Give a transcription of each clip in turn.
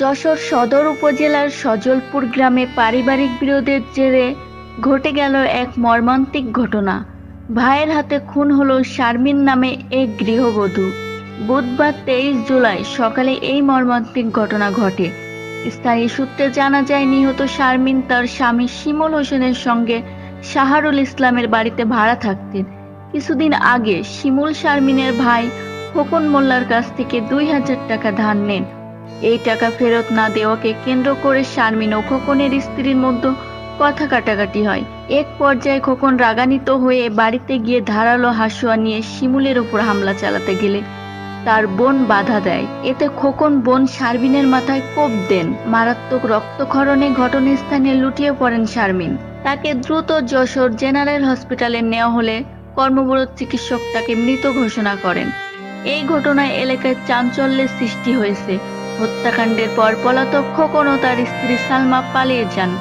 যশোর সদর উপজেলার সজলপুর গ্রামে পারিবারিক বিরোধের জেরে ঘটে গেল এক মর্মান্তিক ঘটনা। ভাইয়ের হাতে খুন হলো শারমিন নামে এক গৃহবধূ। বুধবার তেইশ জুলাই সকালে এই মর্মান্তিক ঘটনা ঘটে। স্থানীয় সূত্রে জানা যায়, নিহত শারমিন তার স্বামী শিমুল হোসেনের সঙ্গে শাহারুল ইসলামের বাড়িতে ভাড়া থাকতেন। কিছুদিন আগে শিমুল শারমিনের ভাই খোকন মোল্লার কাছ থেকে দুই হাজার টাকা ধার নেন। এই টাকা ফেরত না দেওয়াকে কেন্দ্র করে শারমিন ও খোকনের স্ত্রীর মধ্যে কথা কাটাকাটি হয়। এক পর্যায়ে খোকন রাগান্বিত হয়ে বাড়িতে গিয়ে ধারালো হাসুয়া নিয়ে শিমুলের উপর হামলা চালাতে গেলে তার বোন বাধা দেয়। এতে খোকন বোন শারমিনের মাথায় কোপ দেন। মারাত্মক রক্তক্ষরণে ঘটনাস্থানে লুটিয়ে পড়েন শারমিন। তাকে দ্রুত যশোর জেনারেল হসপিটালে নেওয়া হলে কর্মবরত চিকিৎসক তাকে মৃত ঘোষণা করেন। এই ঘটনায় এলাকায় চাঞ্চল্যের সৃষ্টি হয়েছে। হত্যাকাণ্ডের পর পলাতক খোকন ও তার স্ত্রী সালমা পালিয়ে যান।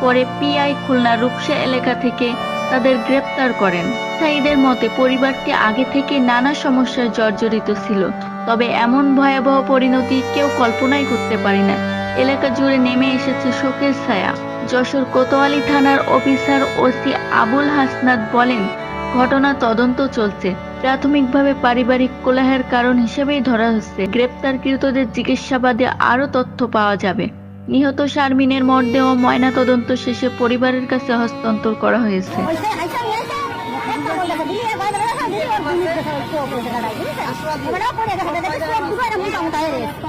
পরে পিআই খুলনা রূপসা এলাকা থেকে তাদের গ্রেপ্তার করেন। সাইদের মতে, পরিবারটি আগে থেকে নানা সমস্যায় জর্জরিত ছিল। তবে এমন ভয়াবহ পরিণতি কেউ কল্পনাই করতে পারে না। এলাকা জুড়ে নেমে এসেছে শোকের ছায়া। যশোর কোতোয়ালি থানার অফিসার ওসি আবুল হাসনাত বলেন ঘটনা তদন্ত চলছে। প্রাথমিকভাবে পারিবারিক কোলাহের কারণ হিসেবেই ধরা হচ্ছে। গ্রেপ্তারকৃতদের জিজ্ঞাসাবাদে আরও তথ্য পাওয়া যাবে। নিহত শারমিনের মরদেহ ময়না তদন্ত শেষে পরিবারের কাছে হস্তান্তর করা হয়েছে।